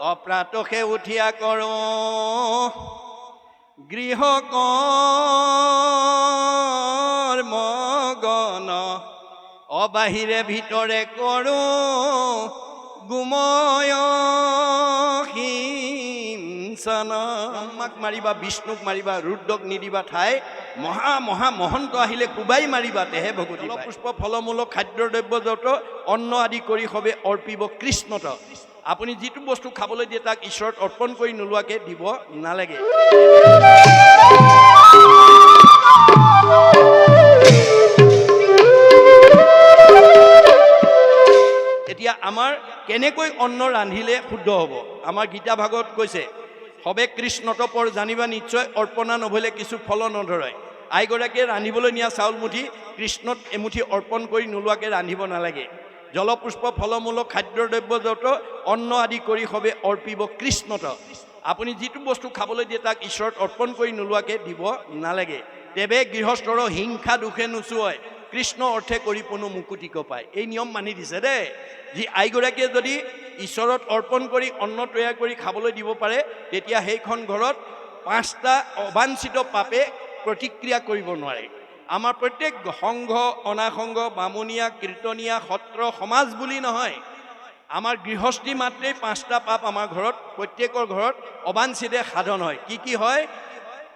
অপ্ৰাতসে উঠিয়া কৰ গৃহ মগন অবাহিৰে ভিতৰে কৰো গুময় হিংসন। ব্ৰহ্মাক মাৰিবা বিষ্ণুক মাৰিবা ৰুদ্ৰক নিদিবা ঠাই মহা মহা মহন্ত আহিলে কোবাই মাৰিবা তেহে ভগৱতী পুষ্প ফলমূলক খাদ্য দ্ৰব্য যত অন্ন আদি কৰি সবে অৰ্পিব কৃষ্ণত। আপুনি যিটো বস্তু খাবলৈ দিয়ে তাক ঈশ্বৰত অৰ্পণ কৰি নোলোৱাকৈ দিব নালাগে। এতিয়া আমাৰ কেনেকৈ অন্ন ৰান্ধিলে শুদ্ধ হ'ব? আমাৰ গীতা ভাগত কৈছে সবে কৃষ্ণত পৰ জানিবা নিশ্চয় অৰ্পণা নভলে কিছু ফল নধৰে। আইগৰাকীয়ে ৰান্ধিবলৈ নিয়া চাউল মুঠি কৃষ্ণত এমুঠি অৰ্পণ কৰি নোলোৱাকৈ ৰান্ধিব নালাগে। জলপুষ্প, ফলমূলক খাদ্য দ্ৰব্য যত অন্ন আদি কৰি সবে অৰ্পিব কৃষ্ণত। আপুনি যিটো বস্তু খাবলৈ দিয়ে তাক ঈশ্বৰত অৰ্পণ কৰি নোলোৱাকৈ দিব নালাগে। তেৱে গৃহস্থৰ হিংসা দুখে নোচোৱাই, কৃষ্ণ অৰ্থে কৰি পনো মুকুতিক পায় এই নিয়ম মানি দিছে দেই যি আইগৰাকীয়ে যদি ঈশ্বৰত অৰ্পণ কৰি অন্ন তৈয়াৰ কৰি খাবলৈ দিব পাৰে, তেতিয়া সেইখন ঘৰত পাঁচটা অবাঞ্ছিত পাপে প্ৰতিক্ৰিয়া কৰিব নোৱাৰে। আমাৰ প্ৰত্যেক সংঘ, অনাসংঘ, বামুণীয়া, কীৰ্তনীয়া, সত্ৰ, সমাজ বুলি নহয়। আমাৰ গৃহস্থী মাত্ৰেই পাঁচটা পাপ আমাৰ ঘৰত, প্ৰত্যেকৰ ঘৰত অবাঞ্ছিতে সাধন হয়। কি কি হয়?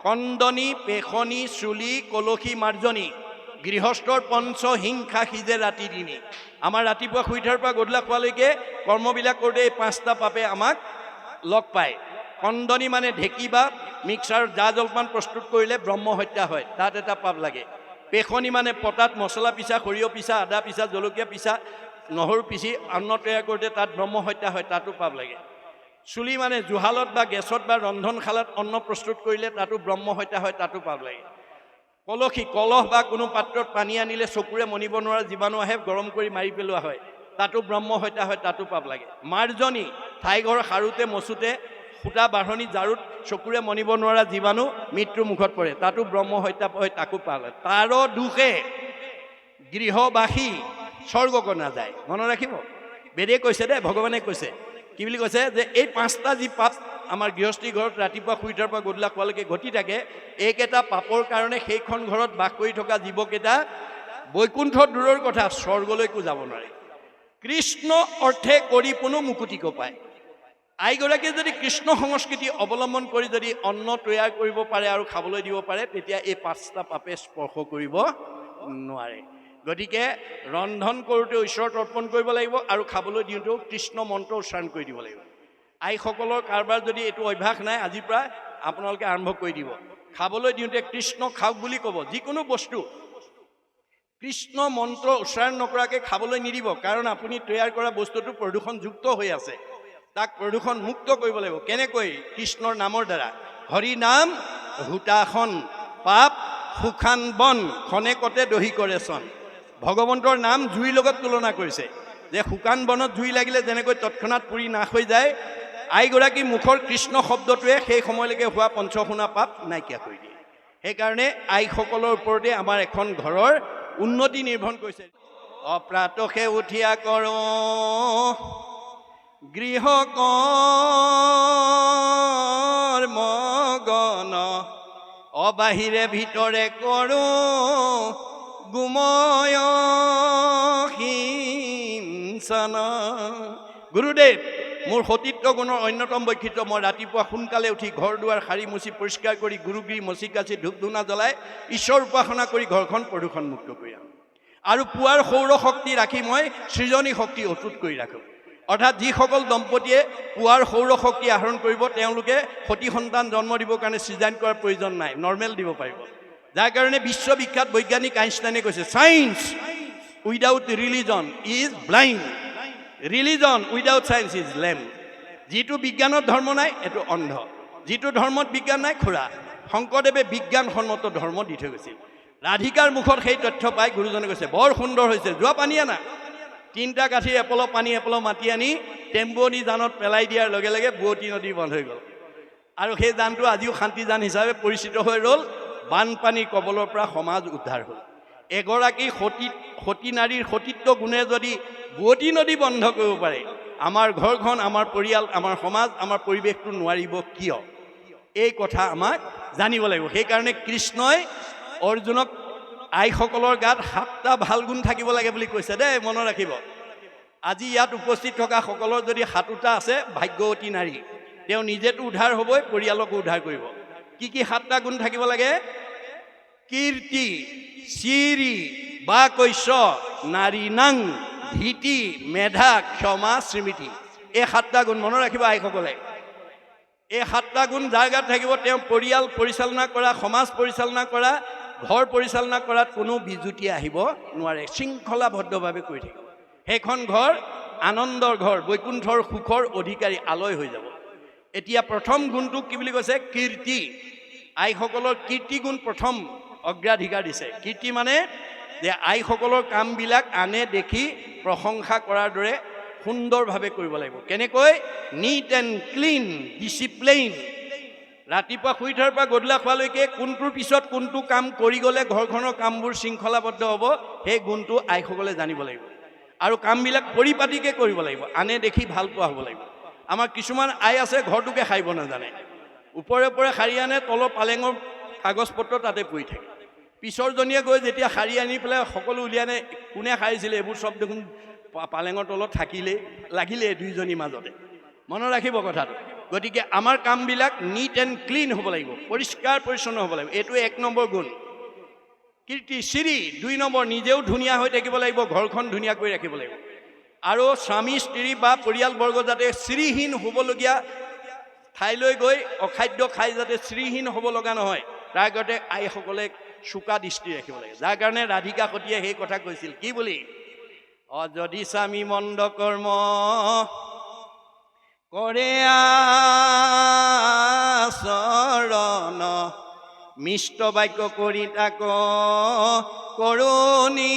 কন্দনি পেশনি চুলি, কলসী, মাৰ্জনী। গৃহস্থৰ পঞ্চ হিংসা সিজে ৰাতি দিনি। আমাৰ ৰাতিপুৱা শুই উঠাৰ পৰা গধূলা খোৱালৈকে কৰ্মবিলাক কৰোঁতে এই পাঁচটা পাপে আমাক লগ পায়। কন্দনি মানে ঢেঁকী বা মিক্সাৰত জা জলপান প্ৰস্তুত কৰিলে ব্ৰহ্ম হত্যা হয়। তাত এটা পাপ লাগে। পেশনি মানে পতাত মছলা পিছা, সৰিয়হ পিছা, আদা পিছা, জলকীয়া পিছা, নহৰু পিচি অন্ন তৈয়াৰ কৰোঁতে তাত ব্ৰহ্ম হত্যা হয়, তাতো পাপ লাগে। চুলি মানে জুহালত বা গেছত বা ৰন্ধনশালাত অন্ন প্ৰস্তুত কৰিলে তাতো ব্ৰহ্ম হত্যা হয়, তাতো পাপ লাগে। কলসী, কলহ বা কোনো পাত্ৰত পানী আনিলে চকুৰে মনিব নোৱাৰা জীৱাণু আহে, গৰম কৰি মাৰি পেলোৱা হয়। তাতো ব্ৰহ্ম হত্যা হয়, তাতো পাপ লাগে। মাৰ্জনী, ঠাইঘৰ সাৰোতে মচোতে সূতা বাঢ়নি জাৰুত চকুৰে মনিব নোৱাৰা জীৱাণু মৃত্যুৰ মুখত পৰে। তাতো ব্ৰহ্ম হত্যা হয় তাকো পাপ লাগে তাৰো দুখে গৃহবাসী স্বৰ্গক নাযায়। মনত ৰাখিব? বেদে কৈছে দেই, ভগৱানে কৈছে। কি বুলি কৈছে যে এই পাঁচটা যি পাপ আমাৰ গৃহস্থী ঘৰত ৰাতিপুৱা শুই উঠাৰ পৰা গধূলা খোৱালৈকে ঘটি থাকে, এইকেইটা পাপৰ কাৰণে সেইখন ঘৰত বাস কৰি থকা জীৱকেইটা বৈকুণ্ঠ দূৰৰ কথা, স্বৰ্গলৈকো যাব নোৱাৰে। কৃষ্ণ অৰ্থে কৰি কোনো মুকুতিকো পায় আইগৰাকীয়ে যদি কৃষ্ণ সংস্কৃতি অৱলম্বন কৰি যদি অন্ন তৈয়াৰ কৰিব পাৰে আৰু খাবলৈ দিব পাৰে, তেতিয়া এই পাঁচটা পাপে স্পৰ্শ কৰিব নোৱাৰে। গতিকে ৰন্ধন কৰোঁতেও ঈশ্বৰত অৰ্পণ কৰিব লাগিব আৰু খাবলৈ দিওঁতেও কৃষ্ণ মন্ত্ৰ উচ্চাৰণ কৰি দিব লাগিব। আইসকলৰ কাৰোবাৰ যদি এইটো অভ্যাস নাই আজিৰ পৰা আপোনালোকে আৰম্ভ কৰি দিব। খাবলৈ দিওঁতে কৃষ্ণ খাওক বুলি ক'ব, যিকোনো বস্তু। কৃষ্ণ মন্ত্ৰ উচ্চাৰণ নকৰাকৈ খাবলৈ নিদিব, কাৰণ আপুনি তৈয়াৰ কৰা বস্তুটো প্ৰদূষণযুক্ত হৈ আছে। তাক প্ৰদূষণ মুক্ত কৰিব লাগিব। কেনেকৈ? কৃষ্ণৰ নামৰ দ্বাৰা। হৰি নাম হুতাসন পাপ সুখান বন খনেকতে দহি কৰে চন। ভগৱন্তৰ নাম জুইৰ লগত তুলনা কৰিছে। যে শুকান বনত জুই লাগিলে যেনেকৈ তৎক্ষণাত পুৰি নাশ হৈ যায়, আইগৰাকী মুখৰ কৃষ্ণ শব্দটোৱে সেই সময়লৈকে হোৱা পঞ্চশুনা পাপ নাইকিয়া কৰি দিয়ে। সেইকাৰণে আইসকলৰ ওপৰতে আমাৰ এখন ঘৰৰ উন্নতি নিৰ্ভৰ কৰিছে। অপ্ৰাতসে উঠিয়া কৰ। গৃহ মগন অবাহিৰে ভিতৰে কৰো গুময় হিংসন। গুৰুদেৱ, মোৰ সতীত্ব গুণৰ অন্যতম বৈশিষ্ট্য মই ৰাতিপুৱা সোনকালে উঠি ঘৰ দুৱাৰ সাৰি মুচি পৰিষ্কাৰ কৰি গুৰুগিৰি মচি কাচি ধূপ ধূনা জ্বলাই ঈশ্বৰ উপাসনা কৰি ঘৰখন প্ৰদূষণমুক্ত কৰি আনো আৰু পুৱাৰ সৌৰ শক্তি ৰাখি মই সৃজনী শক্তি অটুট কৰি ৰাখোঁ। অৰ্থাৎ যিসকল দম্পতীয়ে পুৱাৰ সৌৰ শক্তি আহৰণ কৰিব, তেওঁলোকে সতী সন্তান জন্ম দিবৰ কাৰণে চিজাইন কৰাৰ প্ৰয়োজন নাই, নৰ্মেল দিব পাৰিব। যাৰ কাৰণে বিশ্ববিখ্যাত বৈজ্ঞানিক আইনষ্টাইনে কৈছে science without religion is blind religion without science is lame যিটো বিজ্ঞানত ধৰ্ম নাই, এইটো অন্ধ। যিটো ধৰ্মত বিজ্ঞান নাই খুৰা শংকৰদেৱে বিজ্ঞানসন্মত ধৰ্ম দি থৈ গৈছিল। ৰাধিকাৰ মুখত সেই তথ্য পাই গুৰুজনে কৈছে, বৰ সুন্দৰ হৈছে, যোৱা পানী আনা। তিনিটা কাঠি এপল পানী এপল মাটি আনি টেম্পুৱনী জানত পেলাই দিয়াৰ লগে লগে বুৱতী নদী বন্ধ হৈ গ'ল। আৰু সেই জানটো আজিও শান্তিজান হিচাপে পৰিচিত হৈ ৰ'ল। বানপানীৰ কবলৰ পৰা সমাজ উদ্ধাৰ হ'ল। এগৰাকী সতী সতী নাৰীৰ সতীত্ব গুণে যদি বুৱতী নদী বন্ধ কৰিব পাৰে, আমাৰ ঘৰখন, আমাৰ পৰিয়াল, আমাৰ সমাজ, আমাৰ পৰিৱেশটো নোৱাৰিব কিয়? এই কথা আমাক জানিব লাগিব। সেইকাৰণে কৃষ্ণই অৰ্জুনক আইসকলৰ গাত সাতটা ভালো গুণ থাকিব লাগে বুলি কৈছে দেই, মনত ৰাখিব। আজি ইয়াত উপস্থিত থকা সকলৰ যদি সাতোটা আছে ভাগ্যৱতী নাৰী। তেওঁ নিজেতো উদ্ধাৰ হ'বই, পৰিয়ালকো উদ্ধাৰ কৰিব। কি কি সাতটা গুণ থাকিব লাগে? কীৰ্তি, চিৰি, বা কৈশ্য, নাৰী নাং ধীতি মেধা, ক্ষমা, স্মৃতি। এই সাতটা গুণ মনত ৰাখিব আইসকলে। এই সাতটা গুণ যাৰ গাত থাকিব, তেওঁ পৰিয়াল পৰিচালনা কৰা, সমাজ পৰিচালনা কৰা ঘৰ পৰিচালনা কৰাত কোনো বিজুতি আহিব নোৱাৰে, শৃংখলাবদ্ধভাৱে কৰি থাকিব। সেইখন ঘৰ আনন্দৰ ঘৰ, বৈকুণ্ঠৰ সুখৰ অধিকাৰী আলয় হৈ যাব। এতিয়া প্ৰথম গুণটো কি বুলি কৈছে? কীৰ্তি। আইসকলৰ কীৰ্তি গুণ প্ৰথম অগ্ৰাধিকাৰ দিছে। কীৰ্তি মানে যে আইসকলৰ কামবিলাক আনে দেখি প্ৰশংসা কৰাৰ দৰে সুন্দৰভাৱে কৰিব লাগিব। কেনেকৈ? নিট এণ্ড ক্লিন ডিচিপ্লিন ৰাতিপুৱা শুই উঠাৰ পৰা গধূলা খোৱালৈকে কোনটোৰ পিছত কোনটো কাম কৰি গ'লে ঘৰখনৰ কামবোৰ শৃংখলাবদ্ধ হ'ব, সেই গুণটো আইসকলে জানিব লাগিব। আৰু কামবিলাক পৰিপাটিকৈ কৰিব লাগিব, আনে দেখি ভালো পোৱা হ'ব লাগিব। আমাৰ কিছুমান আই আছে, ঘৰটোকে সাৰিব নাজানে। ওপৰে ওপৰে সাৰি আনে, তলৰ পালেঙৰ কাগজ পত্ৰ তাতে পৰি থাকে। পিছৰজনীয়ে গৈ যেতিয়া সাৰি আনি পেলাই সকলো উলিয়াই আনে, কোনে সাৰিছিলে, এইবোৰ চব দেখোন পালেঙৰ তলত থাকিলেই, লাগিলেই দুইজনীৰ মাজতে। মনত ৰাখিব কথাটো। গতিকে আমাৰ কামবিলাক নিট এণ্ড ক্লিন হ'ব লাগিব, পৰিষ্কাৰ পৰিচ্ছন্ন হ'ব লাগিব। এইটো এক নম্বৰ গুণ। কীৰ্তি চিৰি দুই নম্বৰ, নিজেও ধুনীয়া হৈ থাকিব লাগিব, ঘৰখন ধুনীয়া কৰি ৰাখিব লাগিব। আৰু স্বামী, স্ত্ৰী বা পৰিয়ালবৰ্গ যাতে শ্ৰীহীন হ'বলগীয়া ঠাইলৈ গৈ অখাদ্য খাই যাতে শ্ৰীহীন হ'ব লগা নহয়, তাৰ আগতে আইসকলে চোকা দৃষ্টি ৰাখিব লাগে। যাৰ কাৰণে ৰাধিকা সতীয়ে সেই কথা কৈছিল। কি বুলি? অ যদি স্বামী মন্দ কৰ্ম কৰে আচৰণ মিষ্ট বাক্য কৰি তাক কৰণী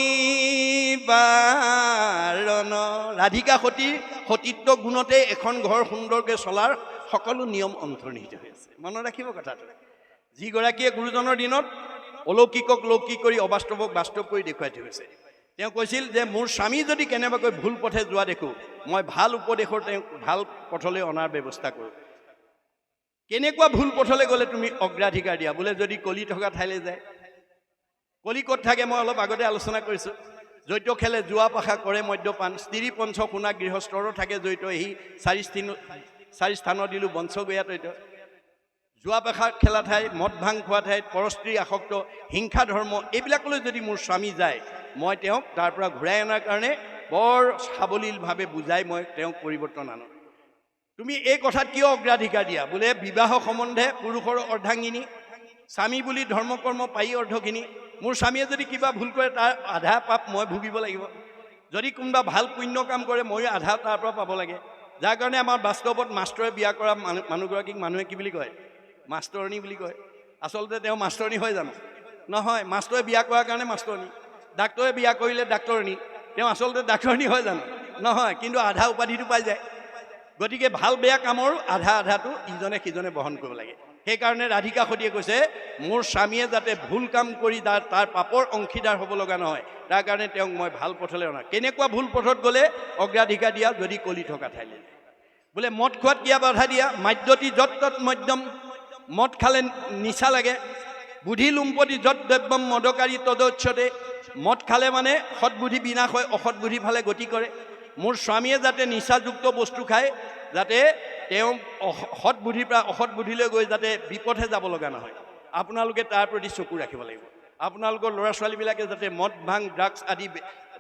বাৰণ ৰাধিকা সতীৰ সতীত্ব গুণতে এখন ঘৰ সুন্দৰকৈ চলাৰ সকলো নিয়ম অন্তৰ্নিহিত হৈ আছে। মনত ৰাখিব কথাটো। যিগৰাকীয়ে গুৰুজনৰ দিনত অলৌকিকক লৌকিক কৰি অবাস্তৱক বাস্তৱ কৰি দেখুৱাই থৈ তেওঁ কৈছিল যে, মোৰ স্বামী যদি কেনেবাকৈ ভুল পথে যোৱা দেখোঁ, মই ভালো উপদেশৰ তেওঁক ভালো পথলৈ অনাৰ ব্যৱস্থা কৰোঁ। কেনেকুৱা ভুল পথলৈ গ'লে তুমি অগ্ৰাধিকাৰ দিয়া? বোলে, যদি কলি থকা ঠাইলৈ যায়। কলি ক'ত থাকে? মই অলপ আগতে আলোচনা কৰিছোঁ। জৈত খেলে যোৱা পাশা কৰে মদ্যপান, স্ত্ৰী পঞ্চ শুনা গৃহস্থৰো থাকে জৈত এই চাৰি স্থান চাৰি স্থানত দিলোঁ বঞ্চগয়া তৈত। যোৱা পাশা খেলা ঠাই, মদ ভাং খোৱা ঠাইত, পৰস্ত্ৰী আসক্ত, হিংসা ধৰ্ম, এইবিলাকলৈ যদি মোৰ স্বামী যায় মই তেওঁক তাৰ পৰা ঘূৰাই অনাৰ কাৰণে বৰ সাৱলীলভাৱে বুজাই মই তেওঁক পৰিৱৰ্তন আনো। তুমি এই কথাত কিয় অগ্ৰাধিকাৰ দিয়া? বোলে বিবাহ সম্বন্ধে পুৰুষৰ অৰ্ধাংগিনী স্বামী বুলি ধৰ্ম কৰ্ম পায়ী অৰ্ধখিনি। মোৰ স্বামীয়ে যদি কিবা ভুল কৰে তাৰ আধা পাপ মই ভুগিব লাগিব। যদি কোনোবা ভাল পুণ্য কাম কৰে ময়ো আধা তাৰ পৰা পাব লাগে। যাৰ কাৰণে আমাৰ বাস্তৱত মাষ্টৰে বিয়া কৰা মানুহ মানুহগৰাকীক মানুহে কি বুলি কয়? মাষ্টৰণী বুলি কয়। আচলতে তেওঁ মাষ্টৰণী হয় জানো? নহয় মাষ্টৰে বিয়া কৰাৰ কাৰণে মাষ্টৰণী। ডাক্তৰে বিয়া কৰিলে ডাক্তৰণী। তেওঁ আচলতে ডাক্তৰণী হয় জানো? নহয়, কিন্তু আধা উপাধিটো পাই যায়। গতিকে ভালো বেয়া কামৰ আধা আধাটো ইজনে সিজনে বহন কৰিব লাগে। সেইকাৰণে ৰাধিকা সতীয়ে কৈছে, মোৰ স্বামীয়ে যাতে ভুল কাম কৰি তাৰ তাৰ পাপৰ অংশীদাৰ হ'ব লগা নহয়, তাৰ কাৰণে তেওঁক মই ভালো পথলৈ অনা। কেনেকুৱা ভুল পথত গ'লে? অগ্ৰাধিকাৰ দিয়া যদি কলি থকা ঠাইলৈ বোলে, মদ খোৱাত কিয় বাধা দিয়া? মাদ্যতি যত তত মধ্যম মদ খালে নিচা লাগে। বুদ্ধি লুম্পতি যত দ্ৰব্যম মদকাৰী তদচ্ছতে মদ খালে মানে সৎবুদ্ধি বিনাশ হয়, অসৎ ফালে গতি কৰে। মোৰ স্বামীয়ে যাতে নিচাযুক্ত বস্তু খায়, যাতে তেওঁ অস- সৎ বুদ্ধিৰ পৰা অসৎ গৈ যাতে বিপথে যাব লগা নহয়। আপোনালোকে তাৰ প্ৰতি চকু ৰাখিব লাগিব। আপোনালোকৰ ল'ৰা ছোৱালীবিলাকে যাতে মদ, ভাং, ড্ৰাগছ আদি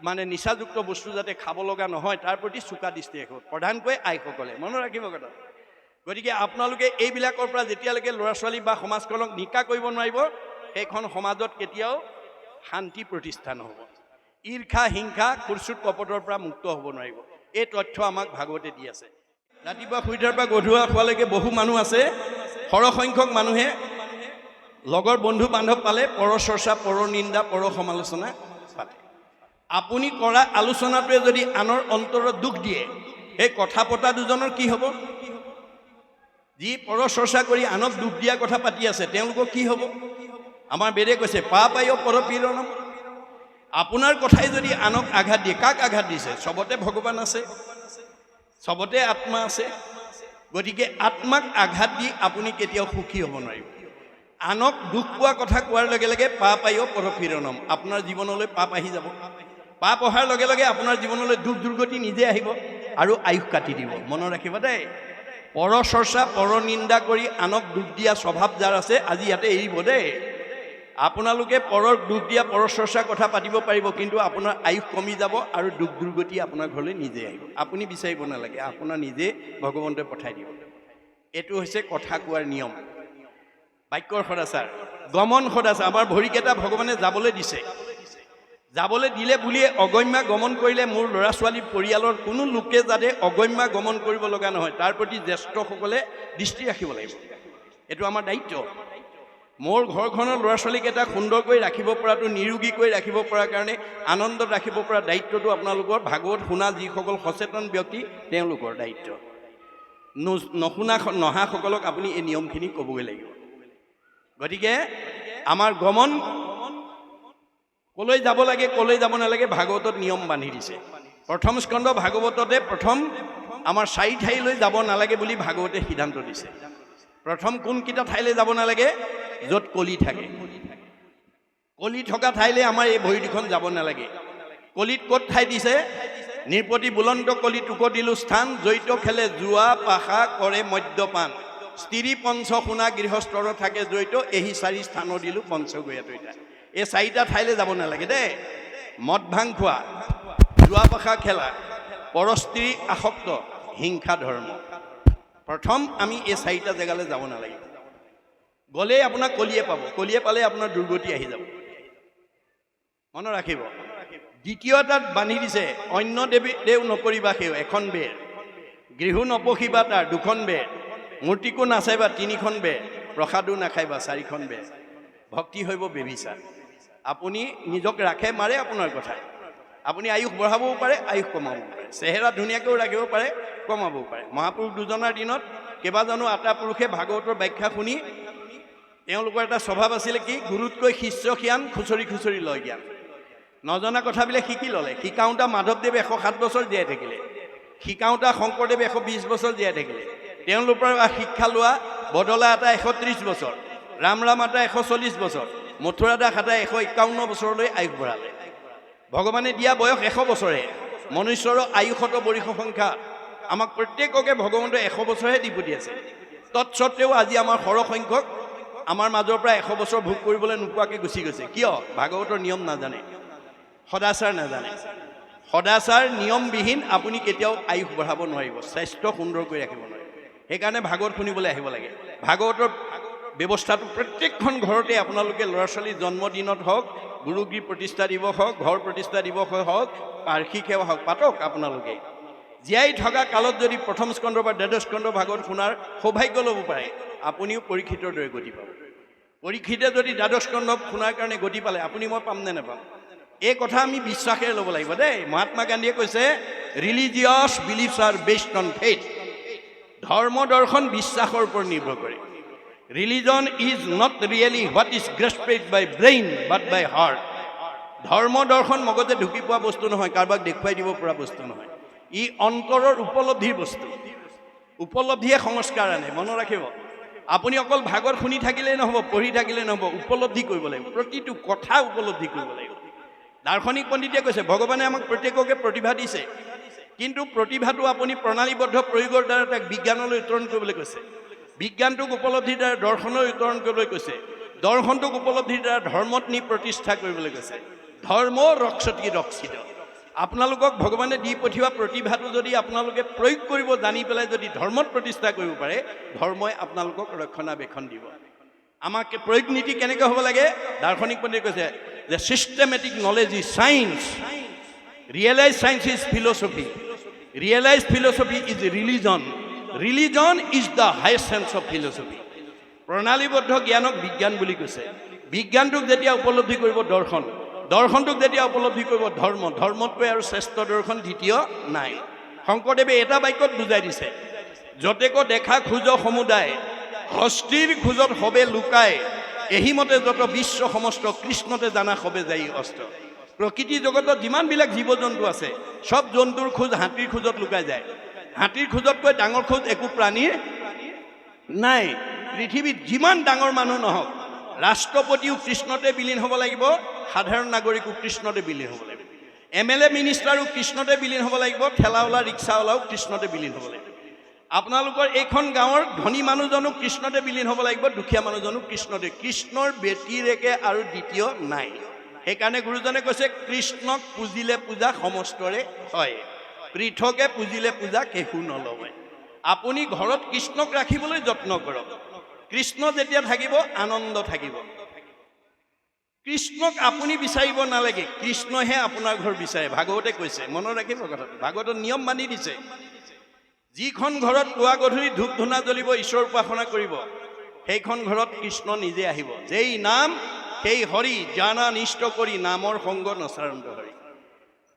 মানে নিচাযুক্ত বস্তু যাতে খাব লগা নহয়, তাৰ প্ৰতি চোকা দৃষ্টি ৰাখিব। প্ৰধানকৈ আইসকলে। মনত ৰাখিব কথা। গতিকে আপোনালোকে এইবিলাকৰ পৰা যেতিয়ালৈকে ল'ৰা ছোৱালী বা সমাজখনক নিকা কৰিব নোৱাৰিব, সেইখন সমাজত কেতিয়াও শান্তি প্ৰতিষ্ঠা নহ'ব ঈৰ্ষা, হিংসা কুৰচুট কপটৰ পৰা মুক্ত হ'ব নোৱাৰিব। এই তথ্য আমাক ভাগৱতে দি আছে। ৰাতিপুৱা শুই উঠাৰ পৰা গধুৱা খোৱালৈকে বহু মানুহ আছে। সৰহসংখ্যক মানুহে লগৰ, বন্ধু বান্ধৱ পালে পৰ চৰ্চা, পৰ নিন্দা, পৰ সমালোচনা পাতে। আপুনি কৰা আলোচনাটোৱে যদি আনৰ অন্তৰত দুখ দিয়ে, সেই কথা পতা দুজনৰ কি হ'ব? যি পৰ চৰ্চা কৰি আনক দুখ দিয়া কথা পাতি আছে তেওঁলোকৰ কি হ'ব? আমাৰ বেদে কৈছে পা পায় পৰপীড়নম। আপোনাৰ কথাই যদি আনক আঘাত দিয়ে, কাক আঘাত দিছে? চবতে ভগৱান আছে, চবতে আত্মা আছে, গতিকে আত্মাক আঘাত দি আপুনি কেতিয়াও সুখী হ'ব নোৱাৰিব। আনক দুখ পোৱা কথা কোৱাৰ লগে লগে পাপ আয়ো পৰফিৰণম আপোনাৰ জীৱনলৈ পাপ আহি যাব। পাপ অহাৰ লগে লগে আপোনাৰ জীৱনলৈ দুখ দুৰ্গতি নিজে আহিব আৰু আয়ুস কাটি দিব। মনত ৰাখিব দেই। পৰ চৰ্চা পৰ নিন্দা কৰি আনক দুখ দিয়া স্বভাৱ যাৰ আছে, আজি ইয়াতে এৰিব দেই। আপোনালোকে পৰৰ দুখ দিয়া পৰ চৰ্চাৰ কথা পাতিব পাৰিব, কিন্তু আপোনাৰ আয়ুস কমি যাব আৰু দুখ দুৰ্গতি আপোনাৰ ঘৰলৈ নিজে আহিব। আপুনি বিচাৰিব নালাগে, আপোনাৰ নিজে ভগৱন্তই পঠাই দিব। এইটো হৈছে কথা কোৱাৰ নিয়ম। বাক্যৰ সদাচাৰ গমন সদাচাৰ আমাৰ ভৰিকেইটা ভগৱানে যাবলৈ দিছে। যাবলৈ দিলে বুলিয়ে অগম্যা গমন কৰিলে মোৰ ল'ৰা ছোৱালী পৰিয়ালৰ কোনো লোকে যাতে অগম্যা গমন কৰিব লগা নহয়, তাৰ প্ৰতি জ্যেষ্ঠসকলে দৃষ্টি ৰাখিব লাগিব। এইটো আমাৰ দায়িত্ব। মোৰ ঘৰখনৰ ল'ৰা ছোৱালীকেইটা সুন্দৰকৈ ৰাখিব পৰাটো নিৰোগীকৈ ৰাখিব পৰাৰ কাৰণে আনন্দত ৰাখিব পৰা দায়িত্বটো আপোনালোকৰ ভাগৱত শুনা যিসকল সচেতন ব্যক্তি, তেওঁলোকৰ দায়িত্ব। নুশুনা নহাসকলক আপুনি এই নিয়মখিনি ক'বগৈ লাগিব। গতিকে, আমাৰ গমন কলৈ যাব লাগে, কলৈ যাব নালাগে, ভাগৱতত নিয়ম বান্ধি দিছে। প্ৰথম স্কন্ধ ভাগৱততে প্ৰথম আমাৰ চাৰি ঠাইলৈ যাব নালাগে বুলি ভাগৱতে সিদ্ধান্ত দিছে। প্ৰথম কোনকেইটা ঠাইলৈ যাব নালাগে? য'ত কলি থাকে। কলি থকা ঠাইলৈ আমাৰ এই ভৰি দুখন যাব নালাগে। কলিত ক'ত ঠাই দিছে? নিৰপতি বুলন্ত কলি টুক দিলো স্থান জৈত খেলে জোৱা পাশা কৰে মদ্যপান। স্ত্ৰী পঞ্চ শুনা গৃহস্থৰ থাকে জৈত এই চাৰি স্থানৰ দিলো পঞ্চগয়া তৈতা এই চাৰিটা ঠাইলৈ যাব নালাগে দেই মদ ভাং খোৱা জোৱা পাশা খেলা, পৰস্ত্ৰী আসক্ত, হিংসা ধৰ্ম। প্ৰথম আমি এই চাৰিটা জেগালৈ যাব নালাগে। গ'লেই আপোনাক কলিয়ে পাব। কলিয়ে পালে আপোনাৰ দুৰ্গতি আহি যাব। মনত ৰাখিব। দ্বিতীয় এটাত বান্ধি দিছে, অন্য দেৱী দেও নকৰিবা সেও, এখন বেৰ। গৃহু নপঢ়িবা তাৰ, দুখন বেৰ। মূৰ্তিকো নাচাইবা, তিনিখন বেৰ। প্ৰসাদো নাখাইবা, চাৰিখন বেৰ। ভক্তি হৈব বেবিচাৰ আপুনি নিজক ৰাখে, মাৰে আপোনাৰ কথা। আপুনি আয়ুস বঢ়াবও পাৰে, আয়ুস কমাবও পাৰে। চেহেৰা ধুনীয়াকৈও ৰাখিব পাৰে, কমাবও পাৰে। মহাপুৰুষ দুজনাৰ দিনত কেইবাজনো আটা পুৰুষে ভাগৱতৰ ব্যাখ্যা শুনি তেওঁলোকৰ এটা স্বভাৱ আছিলে কি, গুৰুতকৈ শিষ্য জ্ঞান খুচৰি খুচৰি লয় জ্ঞান। নজনা কথাবিলাক শিকি ল'লে। শিকাওঁতা মাধৱদেৱ এশ সাত বছৰ জীয়াই থাকিলে। শিকাওঁতা শংকৰদেৱ এশ বিছ বছৰ জীয়াই থাকিলে। তেওঁলোকৰ শিক্ষা লোৱা বদলা এটা এশ ত্ৰিছ বছৰ। ৰাম ৰাম এটা এশ চল্লিছ বছৰ। মথুৰা দাস এটা এশ একাৱন্ন বছৰলৈ আয়ুস বঢ়ালে। ভগৱানে দিয়া বয়স এশ বছৰে। মনুষ্যৰ আয়ুসত বৰিষ সংখ্যা। আমাক প্ৰত্যেককে ভগৱন্তই এশ বছৰহে দি পঠিয়াইছে। তৎসত্বেও আজি আমাৰ সৰহসংখ্যক আমাৰ মাজৰ পৰা এশ বছৰ ভোগ কৰিবলৈ নোপোৱাকৈ গুচি গৈছে। কিয়? ভাগৱতৰ নিয়ম নাজানে। সদাচাৰ নাজানে। সদাচাৰ নিয়মবিহীন আপুনি কেতিয়াও আয়ুস বঢ়াব নোৱাৰিব। স্বাস্থ্য সুন্দৰ কৰি ৰাখিব নোৱাৰিব। সেইকাৰণে ভাগৱত শুনিবলৈ আহিব লাগে। ভাগৱতৰ ব্যৱস্থাটো প্ৰত্যেকখন ঘৰতে আপোনালোকে ল'ৰা ছোৱালীৰ জন্মদিনত হওক গুৰুগী প্ৰতিষ্ঠা দিৱস হওক, ঘৰ প্ৰতিষ্ঠা দিৱস হওক, বাৰ্ষিক সেৱা হওক, পাতক আপোনালোকে। জীয়াই থকা কালত যদি প্ৰথম স্কন্ধ বা দ্বাদশ স্কন্ধ ভাগৱত শুনাৰ সৌভাগ্য ল'ব পাৰে, আপুনিও পৰীক্ষিতৰ দৰে গতি পাব। পৰীক্ষিতে যদি দ্বাদশ স্কন্ধ শুনাৰ কাৰণে গতি পালে, আপুনি মই পাম নে নাপাম? এই কথা আমি বিশ্বাসেৰে ল'ব লাগিব দেই। মহাত্মা গান্ধীয়ে কৈছে religious believes are based on faith ধৰ্ম দৰ্শন বিশ্বাসৰ ওপৰত নিৰ্ভৰ কৰে। Religion is not really what is grasped by brain but by heart ধৰ্ম দৰ্শন মগজে ঢুকি পোৱা বস্তু নহয়, কাৰোবাক দেখুৱাই দিব পৰা বস্তু নহয়। ই অন্তৰৰ উপলব্ধিৰ বস্তু। উপলব্ধিয়ে সংস্কাৰ আনে, মনত ৰাখিব। আপুনি অকল ভাগত শুনি থাকিলেই নহ'ব, পঢ়ি থাকিলেই নহ'ব, উপলব্ধি কৰিব লাগিব। প্ৰতিটো কথা উপলব্ধি কৰিব লাগিব। দাৰ্শনিক পণ্ডিতে কৈছে, ভগৱানে আমাক প্ৰত্যেককে প্ৰতিভা দিছে। কিন্তু প্ৰতিভাটো আপুনি প্ৰণালীবদ্ধ প্ৰয়োগৰ দ্বাৰা তাক বিজ্ঞানলৈ উত্তৰণ কৰিবলৈ কৈছে। বিজ্ঞানটোক উপলব্ধিৰ দ্বাৰা দৰ্শনলৈ উত্তৰণ কৰিবলৈ কৈছে। দৰ্শনটোক উপলব্ধিৰ দ্বাৰা ধৰ্মত নি প্ৰতিষ্ঠা কৰিবলৈ কৈছে। ধৰ্ম ৰক্ষতি ৰক্ষিত। আপোনালোকক ভগৱানে দি পঠিওৱা প্ৰতিভাটো যদি আপোনালোকে প্ৰয়োগ কৰিব, জানি পেলাই যদি ধৰ্মত প্ৰতিষ্ঠা কৰিব পাৰে, ধৰ্মই আপোনালোকক ৰক্ষণাবেক্ষণ দিব। আমাক প্ৰয়োগ নীতি কেনেকৈ হ'ব লাগে? দাৰ্শনিক পণ্ডিতে কৈছে যে systematic knowledge is science realise science is philosophy realise philosophy is religion religion is the highest sense of philosophy প্ৰণালীবদ্ধ জ্ঞানক বিজ্ঞান বুলি কৈছে। বিজ্ঞানটোক যেতিয়া উপলব্ধি কৰিব দৰ্শন, দৰ্শনটোক যেতিয়া উপলব্ধি কৰিব ধৰ্ম, ধৰ্মতকৈ আৰু শ্ৰেষ্ঠ দৰ্শন দ্বিতীয় নাই। শংকৰদেৱে এটা বাক্যত বুজাই দিছে, যতেক দেখা খোজ সমুদায়, হস্তিৰ খোজত সবে লুকাই, এহিমতে যত বিশ্ব সমস্ত, কৃষ্ণতে জানা সবে যাই অস্ত্ৰ প্ৰকৃতি জগতত যিমানবিলাক জীৱ জন্তু আছে চব জন্তুৰ খোজ হাতীৰ খোজত লুকাই যায়। হাতীৰ খোজতকৈ ডাঙৰ খোজ একো প্ৰাণীৰ নাই। পৃথিৱীত যিমান ডাঙৰ মানুহ নহওক, ৰাষ্ট্ৰপতিও কৃষ্ণতে বিলীন হ'ব লাগিব, সাধাৰণ নাগৰিকো কৃষ্ণতে বিলীন হ'ব লাগিব। এম এল এ মিনিষ্টাৰো কৃষ্ণতে বিলীন হ'ব লাগিব, ঠেলাৱালা, ৰিক্সাৱালাও কৃষ্ণতে বিলীন হ'ব লাগিব। আপোনালোকৰ এইখন গাঁৱৰ ধনী মানুহজনো কৃষ্ণতে বিলীন হ'ব লাগিব, দুখীয়া মানুহজনো কৃষ্ণতে। কৃষ্ণৰ ব্যতিৰেকে আৰু দ্বিতীয় নাই। সেইকাৰণে গুৰুজনে কৈছে, কৃষ্ণক পুজিলে পূজা সমস্তৰে হয়। পৃথকে পুজিলে পূজা কেহু নলয় আপুনি ঘৰত কৃষ্ণক ৰাখিবলৈ যত্ন কৰক। কৃষ্ণ যেতিয়া থাকিব, আনন্দ থাকিব। কৃষ্ণক আপুনি বিচাৰিব নালাগে কৃষ্ণহে আপোনাৰ ঘৰ বিচাৰে, ভাগৱতে কৈছে। মনত ৰাখিব কথাটো। ভাগৱতত নিয়ম মানি দিছে। যিখন ঘৰত পুৱা গধূলি ধূপ ধূনা জ্বলিব, ঈশ্বৰ উপাসনা কৰিব, সেইখন ঘৰত কৃষ্ণ নিজে আহিব। যেই নাম, সেই হৰি জানা নিষ্ট কৰি নামৰ সংগ নচাৰন্ত হৰি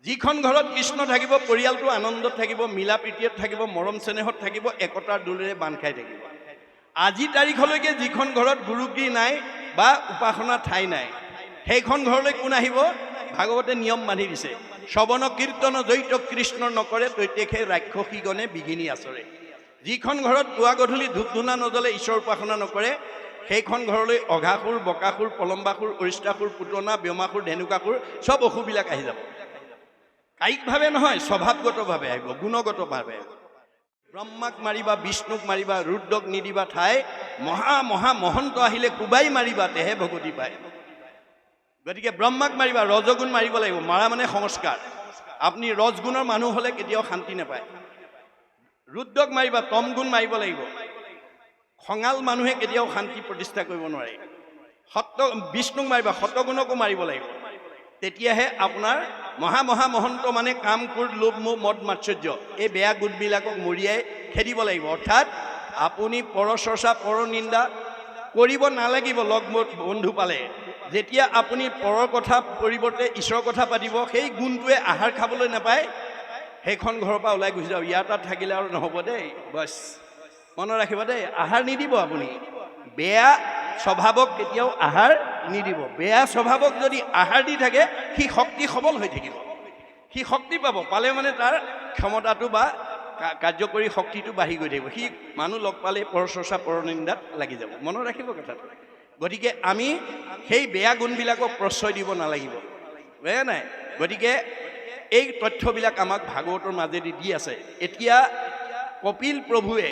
যিখন ঘৰত কৃষ্ণ থাকিব, পৰিয়ালটো আনন্দত থাকিব মিলা প্ৰীতিত থাকিব, মৰম চেনেহত থাকিব, একতাৰ দোলেৰে বান্ধ খাই থাকিব। আজি তাৰিখলৈকে যিখন ঘৰত গুৰুগী নাই বা উপাসনা ঠাই নাই, সেইখন ঘৰলৈ কোন আহিব? ভাগৱতে নিয়ম বান্ধি দিছে। শ্ৰৱণ, কীৰ্তন জৈত কৃষ্ণ নকৰে, তৈতেখে ৰাক্ষসীগণে বিঘিনি আচৰে। যিখন ঘৰত পুৱা গধূলি ধূপ ধূনা নজ্বলে ঈশ্বৰ উপাসনা নকৰে, সেইখন ঘৰলৈ অঘাসুৰ, বকাসুৰ, পলম্বাসুৰ অৰিষ্টাসুৰ পুতনা ব্যোমাসুৰ ধেনুকাসুৰ, চব অসুবিলাক আহি যাব। কায়িকভাৱে নহয় স্বভাৱগতভাৱে আহিব গুণগতভাৱে আহিব ব্ৰহ্মাক মাৰিবা, বিষ্ণুক মাৰিবা, ৰুদ্ৰক নিদিবা ঠাই, মহা মহা মহন্ত আহিলে কোবাই মাৰিবা, তেহে ভগতি পায়। গতিকে ব্ৰহ্মাক মাৰিবা, ৰজগুণ মাৰিব লাগিব, মাৰা মানে সংস্কাৰ। আপুনি ৰজগুণৰ মানুহ হ'লে কেতিয়াও শান্তি নাপায়। ৰুদ্ৰক মাৰিবা তম গুণ মাৰিব লাগিব। খঙাল মানুহে কেতিয়াও শান্তি প্ৰতিষ্ঠা কৰিব নোৱাৰে। সত্য, বিষ্ণুক মাৰিবা সতগুণকো মাৰিব লাগিব। তেতিয়াহে আপোনাৰ মহা মহা মহন্ত মানে কাম কোৰ লোভ, মোহ, মদ মাৎসৰ্য এই বেয়া গোটবিলাকক মৰিয়াই খেদিব লাগিব। অৰ্থাৎ আপুনি পৰচৰ্চা, পৰনিন্দা কৰিব নালাগিব লগ বন্ধু পালে। যেতিয়া আপুনি পৰৰ কথা পৰিৱৰ্তে ঈশ্বৰৰ কথা পাতিব, সেই গুণটোৱে আহাৰ খাবলৈ নাপায়, সেইখন ঘৰৰ পৰা ওলাই গুচি যাওক। ইয়াৰ তাত থাকিলে আৰু নহ'ব দেই। বছ, মনত ৰাখিব দেই, আহাৰ নিদিব আপুনি। বেয়া স্বভাৱক কেতিয়াও আহাৰ নিদিব। বেয়া স্বভাৱক যদি আহাৰ দি থাকে, সি শক্তি সবল হৈ থাকিব। সি শক্তি পাব, পালে মানে তাৰ ক্ষমতাটো বা কাৰ্যকৰী শক্তিটো বাঢ়ি গৈ থাকিব। সি মানুহ লগ পালে পৰচৰ্চা পৰনিন্দাত লাগি যাব। মনত ৰাখিব কথাটো। গতিকে আমি সেই বেয়া গুণবিলাকক প্ৰশ্ৰয় দিব নালাগিব। বুজা নাই। গতিকে এই তথ্যবিলাক আমাক ভাগৱতৰ মাজেদি দি আছে। এতিয়া কপিল প্ৰভুৱে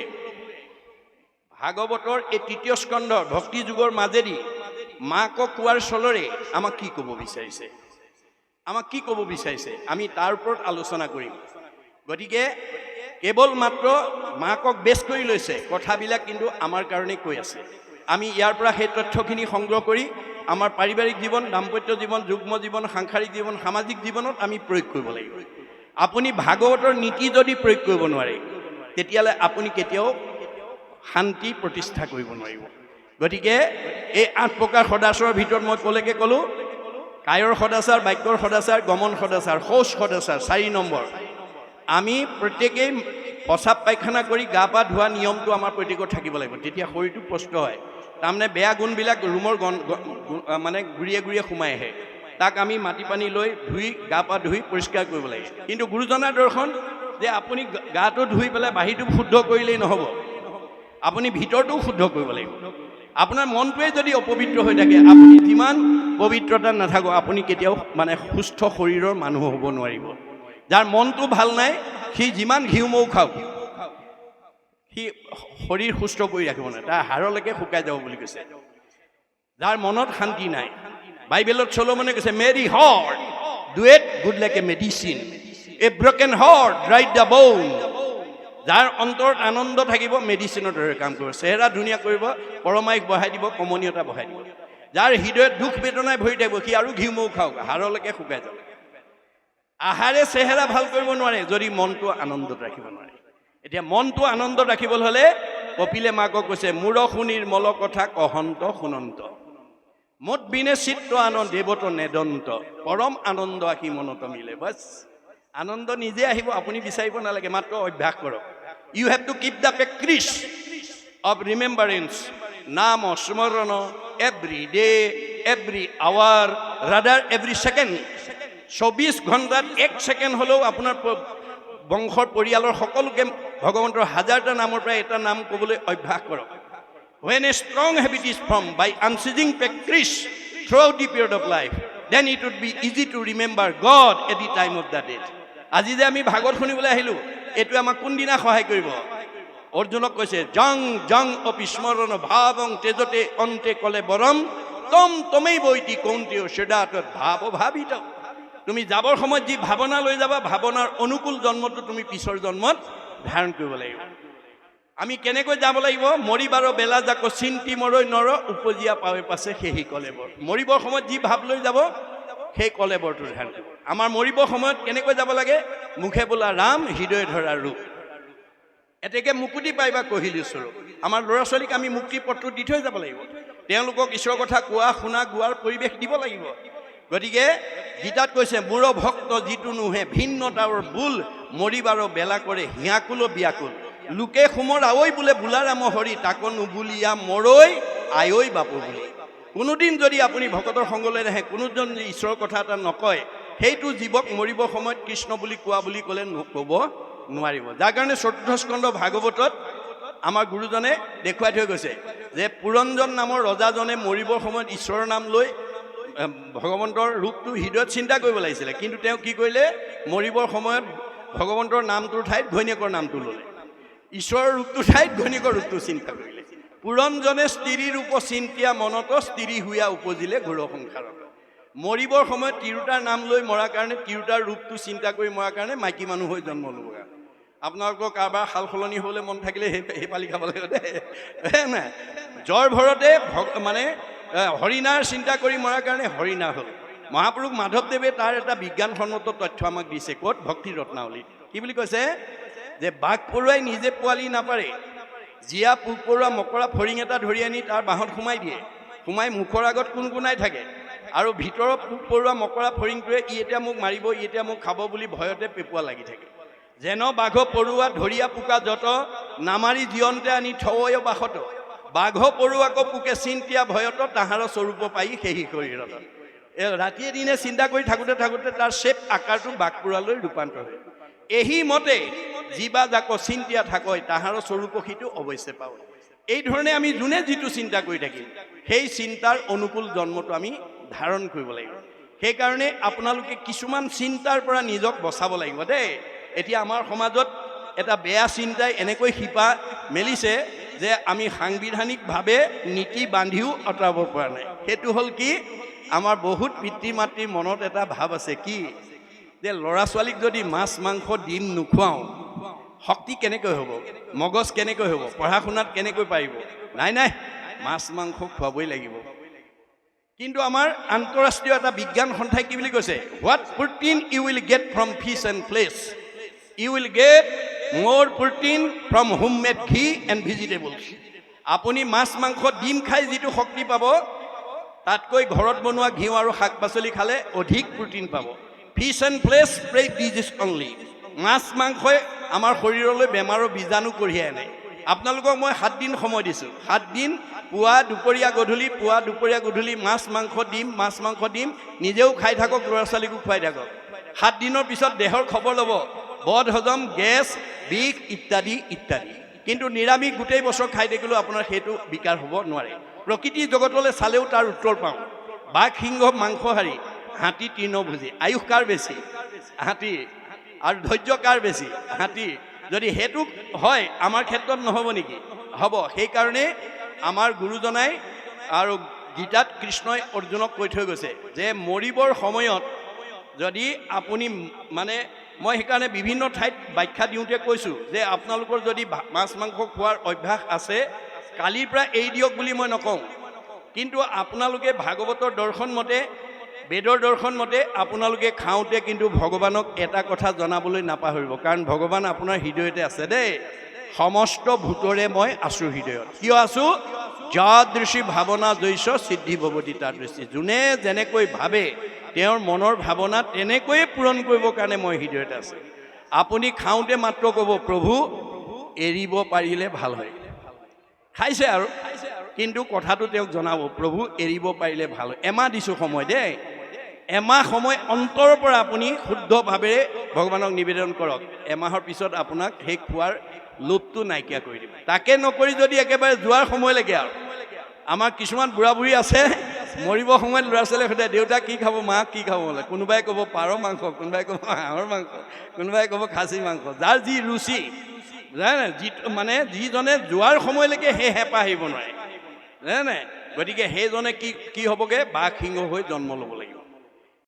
ভাগৱতৰ এই তৃতীয় স্কন্ধৰ ভক্তি যুগৰ মাজেদি মাকক কোৱাৰ চলৰে আমাক কি ক'ব বিচাৰিছে? আমাক কি ক'ব বিচাৰিছে? আমি তাৰ ওপৰত আলোচনা কৰিম। গতিকে কেৱল মাত্ৰ মাকক বেছ কৰি লৈছে, কথাবিলাক কিন্তু আমাৰ কাৰণে কৈ আছে। আমি ইয়াৰ পৰা সেই তথ্যখিনি সংগ্ৰহ কৰি আমাৰ পাৰিবাৰিক জীৱন, দাম্পত্য জীৱন, যুগ্ম জীৱন, সাংসাৰিক জীৱন, সামাজিক জীৱনত আমি প্ৰয়োগ কৰিব লাগিব। আপুনি ভাগৱতৰ নীতি যদি প্ৰয়োগ কৰিব নোৱাৰে, তেতিয়াহ'লে আপুনি কেতিয়াও শান্তি প্ৰতিষ্ঠা কৰিব নোৱাৰিব। গতিকে এই আঠ প্ৰকাৰ সদাচাৰৰ ভিতৰত মই ক'লেকে ক'লোঁ। কায়ৰ সদাচাৰ, বাক্যৰ সদাচাৰ, গমন সদাচাৰ, শৌচ সদাচাৰ, চাৰি নম্বৰ। আমি প্ৰত্যেকেই প্ৰস্ৰাৱ পায়খানা কৰি গা পা ধোৱা নিয়মটো আমাৰ প্ৰত্যেকৰ থাকিব লাগিব। তেতিয়া শৰীৰটো প্ৰস্ত হয়। তাৰমানে বেয়া গুণবিলাক ৰুমৰ গণ মানে গুৰিয়ে গুৰিয়ে সোমাই আহে। তাক আমি মাটি পানী লৈ ধুই, গা পা ধুই পৰিষ্কাৰ কৰিব লাগে। কিন্তু গুৰুজনাৰ দৰ্শন যে আপুনি গাটো ধুই পেলাই বাহিৰটো শুদ্ধ কৰিলেই নহ'ব। আপুনি ভিতৰটোও শুদ্ধ কৰিব লাগিব। আপোনাৰ মনটোৱে যদি অপবিত্ৰ হৈ থাকে, আপুনি যিমান পবিত্ৰতা নাথাকক আপুনি কেতিয়াও মানে সুস্থ শৰীৰৰ মানুহ হ'ব নোৱাৰিব। যাৰ মনটো ভালো নাই, সি যিমান ঘিউ মৌ খাওক, সি শৰীৰ সুস্থ কৰি ৰাখিব নোৱাৰে। তাৰ হাড়লৈকে শুকাই যাব বুলি কৈছে। যাৰ মনত শান্তি নাই, বাইবেলত চলমনে কৈছে, merry heart do it good like a medicine, a broken heart, right the bone. যাৰ অন্তৰত আনন্দ থাকিব মেডিচিনৰ দৰে কাম কৰিব। চেহেৰা ধুনীয়া কৰিব পৰমায়িক বঢ়াই দিব, কমনীয়তা বঢ়াই দিব। যাৰ হৃদয়ত দুখ বেদনাই ভৰি থাকিব, সি আৰু ঘিউ মৌ খাওক, হাড়লৈকে শুকাই যাব। আহাৰে চেহেৰা ভালো কৰিব নোৱাৰে, যদি মনটো আনন্দত ৰাখিব নোৱাৰে। এতিয়া মনটো আনন্দত ৰাখিবলৈ হ'লে, কপিলে মাকক কৈছে, মূৰ শুনিৰ মল কথা কহন্ত শুনন্ত মত বিনে চিত্ৰ আনন্দ দেৱত নেদন্ত। পৰম আনন্দ আহি মনত মিলে। বাছ, আনন্দ নিজে আহিব, আপুনি বিচাৰিব নালাগে, মাত্ৰ অভ্যাস কৰক। You have to keep the practice of remembrance নাম স্মৰণ every day every hour rather every second চৌবিছ ঘণ্টাত এক ছেকেণ্ড হ'লেও আপোনাৰ বংশৰ পৰিয়ালৰ সকলোকে ভগৱন্তৰ হাজাৰটা নামৰ পৰা এটা নাম ক'বলৈ অভ্যাস কৰক When a strong habit is formed by unceasing practice throughout the period of life, then it would be easy to remember God at the time of the death. আজি যে আমি ভাগৱত শুনিবলৈ আহিলোঁ এইটোৱে আমাক কোনদিনা সহায় কৰিব? অৰ্জুনক কৈছে, জং জং অপিস্মৰণ ভাৱং তেজতে অন্তে কলে বৰম, তম তমেই বৈতি কৌন্তেয় সেদাত ভাৱ ভাবিত তুমি যাবৰ সময়ত যি ভাৱনা লৈ যাবা, ভাৱনাৰ অনুকূল জন্মটো তুমি পিছৰ জন্মত ধাৰণ কৰিব লাগিব। আমি কেনেকৈ যাব লাগিব? মৰিবাৰ বেলা যাক চিন্তি মৰৈ নৰ উপজীয়া পাৱে পাছে, সেহি কলেবৰ মৰিবৰ সময়ত যি ভাৱ লৈ যাব, সেই কলেবৰটো ধ্যান কৰিব। আমাৰ মৰিবৰ সময়ত কেনেকৈ যাব লাগে? মুখে বোলা, ৰাম, হৃদয় ধৰা ৰূপ। এতেকে মুকুতি পাইবা কহিলি স্বৰূপ আমাৰ ল'ৰা ছোৱালীক আমি মুক্তি পথটো দি থৈ যাব লাগিব। তেওঁলোকক ঈশ্বৰৰ কথা কোৱা, শুনা, গোৱাৰ পৰিৱেশ দিব লাগিব। গতিকে গীতাত কৈছে, মূৰ ভক্ত যিটো নোহে ভিন্নতাৰ বোল মৰিবাৰ বেলা কৰে, হিয়াকুল বিয়াকুল। লোকে সোমৰ আৱৈ বোলে, বোলাৰাম হৰি, তাক নুবুলিয়া, মৰৈ আয়ৈ বাপু বুলি। কোনোদিন যদি আপুনি ভকতৰ সংগলৈ নাহে, কোনোজন যদি ঈশ্বৰৰ কথা এটা নকয় সেইটো জীৱক মৰিবৰ সময়ত কৃষ্ণ বুলি কোৱা বুলি ক'লে ক'ব নোৱাৰিব। যাৰ কাৰণে চতুৰ্থ স্কন্ধ ভাগৱতত আমাৰ গুৰুজনে দেখুৱাই থৈ গৈছে যে পুৰঞ্জন নামৰ ৰজাজনে মৰিবৰ সময়ত ঈশ্বৰৰ নাম লৈ ভগৱন্তৰ ৰূপটো হৃদয়ত চিন্তা কৰিব লাগিছিলে। কিন্তু তেওঁ কি কৰিলে? মৰিবৰ সময়ত ভগৱন্তৰ নামটোৰ ঠাইত ঘৈণীয়েকৰ নামটো ল'লে। ঈশ্বৰৰ ৰূপটোৰ ঠাইত ঘৈণীয়েকৰ ৰূপটো চিন্তা কৰিলে। পুৰঞ্জনে স্ত্ৰী ৰূপ চিন্তিয়া মনত স্ত্ৰী হুয়া উপজিলে ঘোৰ সংসাৰত। মৰিবৰ সময়ত তিৰোতাৰ নাম লৈ মৰাৰ কাৰণে, তিৰোতাৰ ৰূপটো চিন্তা কৰি মৰাৰ কাৰণে মাইকী মানুহ হৈ জন্ম ল'ব আপোনালোকৰ কাৰোবাৰ সাল সলনি হ'বলৈ মন থাকিলে সেই সেই পালি খাব লাগিব দেই নাই। জ্বৰ ভৰতে মানে হৰিণাৰ চিন্তা কৰি মৰাৰ কাৰণে হৰিণা হ'ল। মহাপুৰুষ মাধৱদেৱে তাৰ এটা বিজ্ঞানসন্মত তথ্য আমাক দিছে, ক'ত? ভক্তি ৰত্নাৱলীত। কি বুলি কৈছে? যে বাঘ পৰুৱাই নিজে পোৱালি নাপাৰে, জীয়া পোক পৰুৱা মকৰা ফৰিং এটা ধৰি আনি তাৰ বাঁহত সোমাই দিয়ে। সোমাই মুখৰ আগত কোনকোনাই থাকে। আৰু ভিতৰৰ পোক পৰুৱা মকৰা ফৰিংটোৱে ই এতিয়া মোক মাৰিব, ই এতিয়া মোক খাব বুলি ভয়তে পেপুৱা লাগি থাকে। যেন বাঘ পৰুৱা ধৰিয়া পোকা যত নামাৰি জীয়ন্তে আনি থয় বাসত। বাঘ পৰুৱাকো পোকে চিন্তিয়া ভয়ত তাহাৰ স্বৰূপ পাই সেহি শৰীৰত। ৰাতিয়ে দিনে চিন্তা কৰি থাকোঁতে থাকোঁতে তাৰ শ্বেপ আকাৰটো বাঘ পৰুৱালৈ ৰূপান্তৰ হয়। এহি মতে যিবা যাক চিন্তিয়া থাকয়, তাহাৰ স্বৰূপ সিটো অৱশ্যে পাওঁ। এই ধৰণে আমি যোনে যিটো চিন্তা কৰি থাকিম, সেই চিন্তাৰ অনুকূল জন্মটো আমি ধাৰণ কৰিব লাগিব। সেইকাৰণে আপোনালোকে কিছুমান চিন্তাৰ পৰা নিজক বচাব লাগিব দেই। এতিয়া আমাৰ সমাজত এটা বেয়া চিন্তাই এনেকৈ শিপা মেলিছে যে আমি সাংবিধানিকভাৱে নীতি বান্ধিও আঁতৰাব পৰা নাই। সেইটো হ'ল কি? আমাৰ বহুত পিতৃ মাতৃৰ মনত এটা ভাৱ আছে কি? যে ল'ৰা ছোৱালীক যদি মাছ মাংস ডিম নোখোৱাওঁ, শক্তি কেনেকৈ হ'ব? মগজ কেনেকৈ হ'ব? পঢ়া শুনাত কেনেকৈ পাৰিব? নাই নাই। মাছ মাংস খুৱাবই লাগিব। কিন্তু আমাৰ আন্তঃৰাষ্ট্ৰীয় এটা বিজ্ঞান সন্থাই কি বুলি কৈছে? What protein you will get from fish and flesh you will get more protein from home made ghee and vegetables আপুনি মাছ মাংস ডিম খাই যিটো শক্তি পাব তাতকৈ ঘৰত বনোৱা ঘিউ আৰু শাক পাচলি খালে অধিক প্ৰটিন পাব। Fish and flesh pray disease only মাছ মাংসই আমাৰ শৰীৰলৈ বেমাৰৰ বীজাণু কঢ়িয়াই আনে। আপোনালোকক মই সাত দিন সময় দিছোঁ। সাত দিন পুৱা, দুপৰীয়া গধূলি, পুৱা, দুপৰীয়া গধূলি মাছ, মাংস দিম, মাছ, মাংস দিম, নিজেও খাই থাকক ল'ৰা ছোৱালীকো খুৱাই থাকক। সাত দিনৰ পিছত দেহৰ খবৰ ল'ব, বদ, হজম, গেছ, বিষ, ইত্যাদি ইত্যাদি। কিন্তু নিৰামিষ গোটেই বছৰ খাই থাকিলেও আপোনাৰ সেইটো বিকাৰ হ'ব নোৱাৰে। প্ৰকৃতিৰ জগতলৈ চালেও তাৰ উত্তৰ পাওঁ। বাঘ, সিংহ মাংসহাৰী হাতী তৃণভোজী আয়ুস কাৰ বেছি? হাতী। আৰু ধৈৰ্য কাৰ বেছি? হাতী। যদি সেইটো হয়, আমাৰ ক্ষেত্ৰত নহ'ব নেকি? হ'ব, সেইকাৰণে আমাৰ গুৰুজনাই আৰু গীতাত কৃষ্ণই অৰ্জুনক কৈ থৈ গৈছে যে মৰিবৰ সময়ত যদি আপুনি মানে মই সেইকাৰণে বিভিন্ন ঠাইত ব্যাখ্যা দিওঁতে কৈছোঁ যে আপোনালোকৰ যদি মাছ মাংস খোৱাৰ অভ্যাস আছে, কালিৰ পৰা এৰি দিয়ক বুলি মই নকওঁ। কিন্তু আপোনালোকে ভাগৱতৰ দৰ্শন মতে বেদৰ দৰ্শন মতে আপোনালোকে খাওঁতে কিন্তু ভগৱানক এটা কথা জনাবলৈ নাপাহৰিব। কাৰণ ভগৱান আপোনাৰ হৃদয়তে আছে দেই। সমস্ত ভূতৰে মই আছোঁ হৃদয়ত। কিয় আছোঁ? যাদৃশী ভাৱনা জৈছ সিদ্ধি ভৱতী দৃষ্টি। যোনে যেনেকৈ ভাবে, তেওঁৰ মনৰ ভাৱনা তেনেকৈয়ে পূৰণ কৰিবৰ কাৰণে মই হৃদয়তে আছে। আপুনি খাওঁতে মাত্ৰ ক'ব, প্ৰভু, এৰিব পাৰিলে ভালো হয়। খাইছে আৰু। কিন্তু কথাটো তেওঁক জনাব, প্ৰভু, এৰিব পাৰিলে ভালো হয়। এমাহ দিছোঁ সময় দেই। এমাহ সময় অন্তৰৰ পৰা আপুনি শুদ্ধভাৱেৰে ভগৱানক নিবেদন কৰক। এমাহৰ পিছত আপোনাক সেই খোৱাৰ লোভটো নাইকিয়া কৰি দিম। তাকে নকৰি যদি একেবাৰে যোৱাৰ সময়লৈকে আৰু। আমাৰ কিছুমান বুঢ়া বুঢ়ী আছে, মৰিব সময়ত ল'ৰা ছোৱালীয়ে সোধে দেউতা, কি খাব? মাক কি খাব? বোলে। কোনোবাই ক'ব, পাৰ মাংস কোনোবাই ক'ব হাঁহৰ মাংস কোনোবাই ক'ব, খাচী মাংস যাৰ যি ৰুচি। যিটো মানে যিজনে যোৱাৰ সময়লৈকে সেই হেঁপাহ আহিব নোৱাৰে। জানে গতিকে সেইজনে কি কি হ'বগৈ? বাঘ সিংহ হৈ জন্ম ল'ব লাগিব।